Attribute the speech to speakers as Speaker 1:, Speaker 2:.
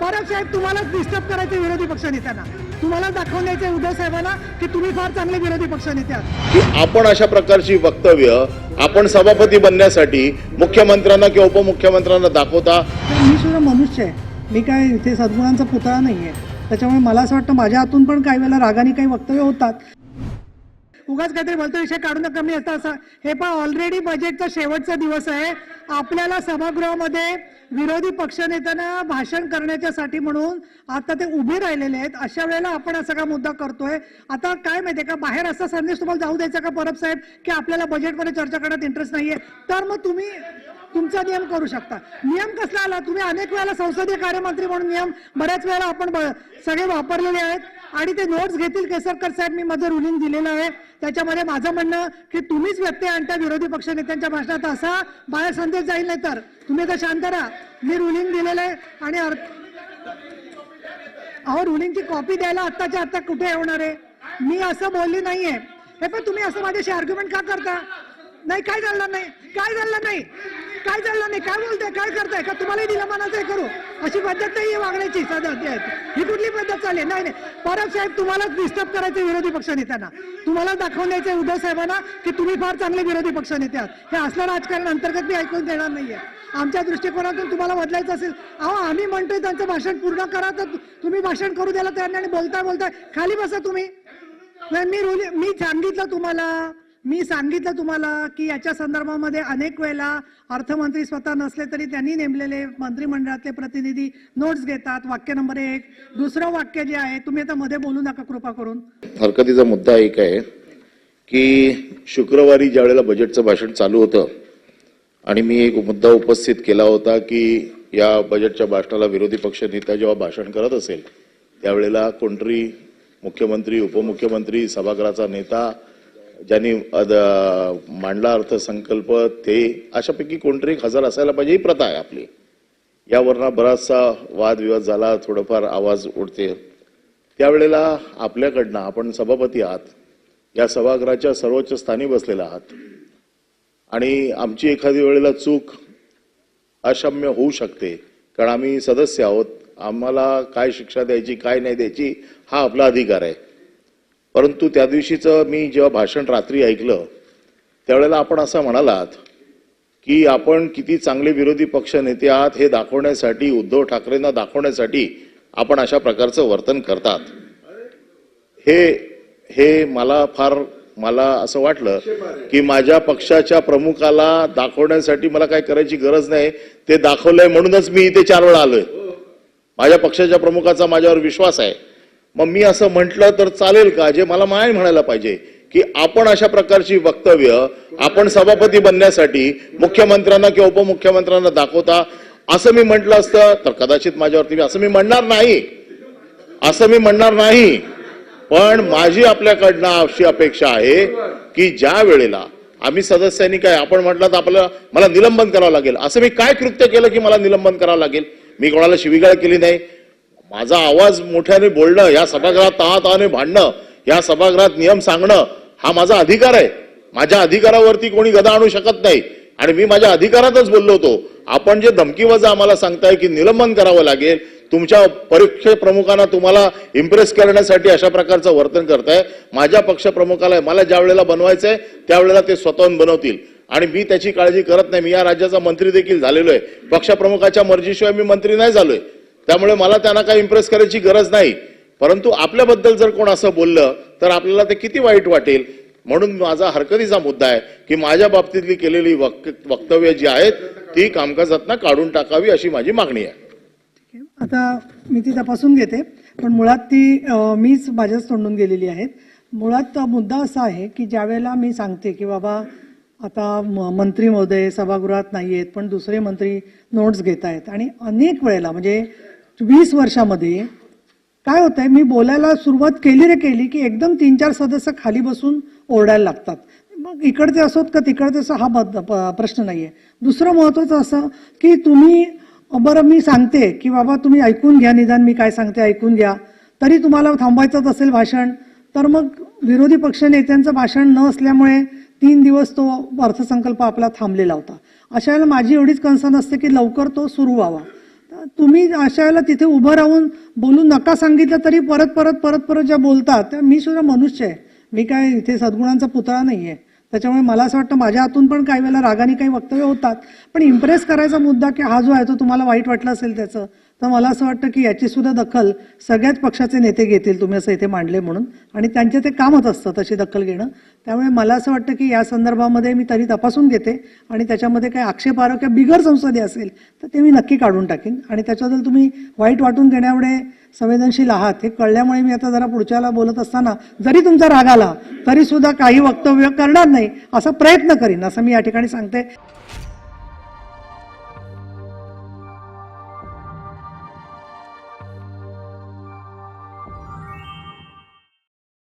Speaker 1: परब साहेब तुम्हालाच डिस्टर्ब करायचे विरोधी पक्षनेत्यांना तुम्हाला दाखवून द्यायचे उद्धव साहेबांना की तुम्ही फार चांगले विरोधी पक्षनेते आहात.
Speaker 2: की आपण अशा प्रकारची वक्तव्य आपण सभापती बनण्यासाठी मुख्यमंत्र्यांना किंवा उपमुख्यमंत्र्यांना दाखवता?
Speaker 1: मी सुद्धा मनुष्य आहे. मी काय इथे सद्गुणांचा पुतळा नाही आहे त्याच्यामुळे मला असं वाटतं माझ्या हातून पण काही वेळेला रागाने काही वक्तव्य होतात. उगाच काहीतरी बोलतो विषय काढू नका मी असं असं हे पण ऑलरेडी बजेटचा शेवटचा दिवस आहे. आपल्याला सभागृहामध्ये विरोधी पक्षनेत्यांना भाषण करण्याच्यासाठी म्हणून आता ते उभे राहिलेले आहेत. अशा वेळेला आपण हा सगळा मुद्दा करतोय. आता काय माहितीये का? बाहेर असा संदेश तुम्हाला जाऊ द्यायचा का परब साहेब? की आपल्याला बजेटमध्ये चर्चा करण्यात इंटरेस्ट नाहीये. तर मग तुम्ही तुमचा नियम करू शकता. नियम कसला आला? तुम्ही अनेक वेळेला संसदीय कार्यमंत्री म्हणून नियम बऱ्याच वेळेला आपण सगळे वापरलेले आहेत. आणि ते नोट्स घेतील केसरकर साहेब. मी माझं रुलिंग दिलेलं आहे. त्याच्यामध्ये माझं म्हणणं की तुम्हीच व्यत्यय आणता विरोधी पक्ष नेत्यांच्या भाषणात. असा बाहेर संदेश जाईल नाही तर. तुम्ही तर शांत राहा. मी रुलिंग दिलेलं आहे. आणि अर्थ अहो रुलिंगची कॉपी द्यायला आत्ताच्या आत्ता कुठे होणार आहे? मी असं बोलली नाहीये. हे पण तुम्ही असं माझ्याशी आर्ग्युमेंट का करता? नाही काय झालं नाही? काय झालं नाही? काय चाललं? नाही काय बोलताय? काय करताय? का तुम्हालाही दिलं मनाचं हे करू? अशी पद्धत नाही आहे वागण्याची सध्या ही कुठली पद्धत चालेल नाही नाही. परब साहेब तुम्हालाच डिस्टर्ब करायचे विरोधी पक्षनेत्यांना तुम्हाला दाखवून द्यायचे उद्धव साहेबांना की तुम्ही फार चांगले विरोधी पक्षनेते आहात. हे असलं राजकारण अंतर्गत मी ऐकून देणार नाहीये. आमच्या दृष्टिकोनातून तुम्हाला बदलायचं असेल. अहो आम्ही म्हणतोय त्यांचं भाषण पूर्ण करा तर तुम्ही भाषण करू द्यायला त्यांना नाही आणि बोलताय बोलताय. खाली बसा तुम्ही. मी रुली मी सांगितलं तुम्हाला. मी सांगितलं तुम्हाला की याच्या संदर्भामध्ये अनेक वेळेला अर्थमंत्री स्वतः नसले तरी त्यांनी नेमलेले मंत्रिमंडळातले प्रतिनिधी नोट्स घेतात. वाक्य नंबर एक. दुसरं वाक्य जे आहे तुम्ही आता मध्ये बोलू नका कृपा करून.
Speaker 2: हरकतीचा मुद्दा एक आहे की शुक्रवारी ज्या वेळेला बजेटचं भाषण चालू होतं आणि मी एक मुद्दा उपस्थित केला होता की या बजेटच्या भाषणाला विरोधी पक्ष नेता जेव्हा भाषण करत असेल त्यावेळेला कोणतरी मुख्यमंत्री उपमुख्यमंत्री सभागृहाचा नेता ज्यांनी अद- मांडला अर्थसंकल्प ते अशापैकी कोणतरी एक हजर असायला पाहिजे ही प्रथा आहे आपली. यावरनं बराचसा वादविवाद झाला थोडंफार आवाज उडते. त्यावेळेला आपल्याकडनं आपण सभापती आहात. या सभागृहाच्या सर्वोच्च स्थानी बसलेला आहात. आणि आमची एखादी वेळेला चूक अशम्य होऊ शकते कारण आम्ही सदस्य आहोत. आम्हाला काय शिक्षा द्यायची काय नाही द्यायची हा आपला अधिकार आहे. परंतु त्या दिवशीचं मी जेव्हा भाषण रात्री ऐकलं त्यावेळेला आपण असं म्हणालात की आपण किती चांगले विरोधी पक्ष नेते आहात हे दाखवण्यासाठी उद्धव ठाकरेंना दाखवण्यासाठी आपण अशा प्रकारचं वर्तन करतात. हे हे मला फार मला असं वाटलं की माझ्या पक्षाच्या प्रमुखाला दाखवण्यासाठी मला काय करायची गरज नाही. ते दाखवलंय म्हणूनच मी इथे चार वेळा आलोय. माझ्या पक्षाच्या प्रमुखाचा माझ्यावर विश्वास आहे. मग मी असं म्हटलं तर चालेल का? जे मला माय म्हणायला पाहिजे की आपण अशा प्रकारची वक्तव्य आपण सभापती बनण्यासाठी मुख्यमंत्र्यांना किंवा उपमुख्यमंत्र्यांना दाखवता असं मी म्हटलं असतं तर कदाचित माझ्यावरती असं मी म्हणणार नाही. असं मी म्हणणार नाही. पण माझी आपल्याकडनं अशी अपेक्षा आहे की ज्या वेळेला आम्ही सदस्यांनी काय आपण म्हटलं तर आपल्याला मला निलंबन करावं लागेल. असं मी काय कृत्य केलं की मला निलंबन करावं लागेल? मी कोणाला शिविगाळ केली नाही. माझा आवाज मोठ्याने बोलणं या सभागृहात तहातहाने भांडणं या सभागृहात नियम सांगणं हा माझा अधिकार आहे. माझ्या अधिकारावरती कोणी गदा आणू शकत नाही. आणि मी माझ्या अधिकारातच बोललो होतो. आपण जे धमकीवजा आम्हाला सांगताय की निलंबन करावं लागेल तुमच्या परीक्षे प्रमुखांना तुम्हाला इम्प्रेस करण्यासाठी अशा प्रकारचं वर्तन करताय. माझ्या पक्ष प्रमुखाला मला ज्या वेळेला बनवायचंय त्यावेळेला ते स्वतःहून बनवतील. आणि मी त्याची काळजी करत नाही. मी या राज्याचा मंत्री देखील झालेलो आहे. पक्षप्रमुखाच्या मर्जीशिवाय मी मंत्री नाही झालोय. त्यामुळे मला त्यांना काही इम्प्रेस करायची गरज नाही. परंतु आपल्याबद्दल जर कोण असं बोललं तर आपल्याला ते किती वाईट वाटेल? म्हणून माझा हरकतीचा मुद्दा आहे की माझ्या बाबतीतली केलेली वक- वक्तव्य जी आहेत ती कामकाजातनं काढून टाकावी अशी माझी मागणी आहे.
Speaker 1: आता मी ती तपासून घेते. पण मुळात ती मीच माझ्याच तोंडून गेलेली आहेत. मुळात मुद्दा असा आहे की ज्यावेळेला मी सांगते की बाबा आता मंत्री महोदय सभागृहात नाही आहेत पण दुसरे मंत्री नोट्स घेत आहेत आणि अनेक वेळेला म्हणजे वीस वर्षामध्ये काय होतंय मी बोलायला सुरुवात केली रे केली की एकदम तीन चार सदस्य खाली बसून ओरडायला लागतात. मग इकडचे असोत का तिकडचे असो हा बद- प्रश्न नाही आहे दुसरं महत्त्वाचं असं की तुम्ही बरं मी सांगते की बाबा तुम्ही ऐकून घ्या निदान मी काय सांगते ऐकून घ्या. तरी तुम्हाला थांबायचंच असेल भाषण. तर मग विरोधी पक्षनेत्यांचं भाषण न असल्यामुळे तीन दिवस तो अर्थसंकल्प आपला थांबलेला होता. अशा वेळेला माझी एवढीच कन्सर्न असते की लवकर तो सुरू व्हावा. तुम्ही अशा वेळेला तिथे उभं राहून बोलू नका सांगितलं तरी परत परत परत परत ज्या बोलतात त्या मी सुद्धा मनुष्य आहे. मी काय इथे सद्गुणांचा पुतळा नाही आहे त्याच्यामुळे मला असं वाटतं माझ्या हातून पण काही वेळेला रागाने काही वक्तव्य होतात. पण इम्प्रेस करायचा मुद्दा की हा जो आहे तो तुम्हाला वाईट वाटला असेल त्याचं तर मला असं वाटतं की याची सुद्धा दखल सगळ्याच पक्षाचे नेते घेतील तुम्ही असं इथे मांडले म्हणून. आणि त्यांचे ते कामच असतं तशी दखल घेणं. त्यामुळे मला असं वाटतं की या संदर्भामध्ये मी तरी तपासून घेते आणि त्याच्यामध्ये काही आक्षेपार्ह किंवा बिगर संसदी असेल तर ते मी नक्की काढून टाकेन. आणि त्याच्याबद्दल तुम्ही वाईट वाटून घेण्यामुळे संवेदनशील आहात हे कळल्यामुळे मी आता जरा पुढच्याला बोलत असताना जरी तुमचा राग आला तरी सुद्धा काही वक्तव्य करणार नाही असा प्रयत्न करीन असं मी या ठिकाणी सांगते.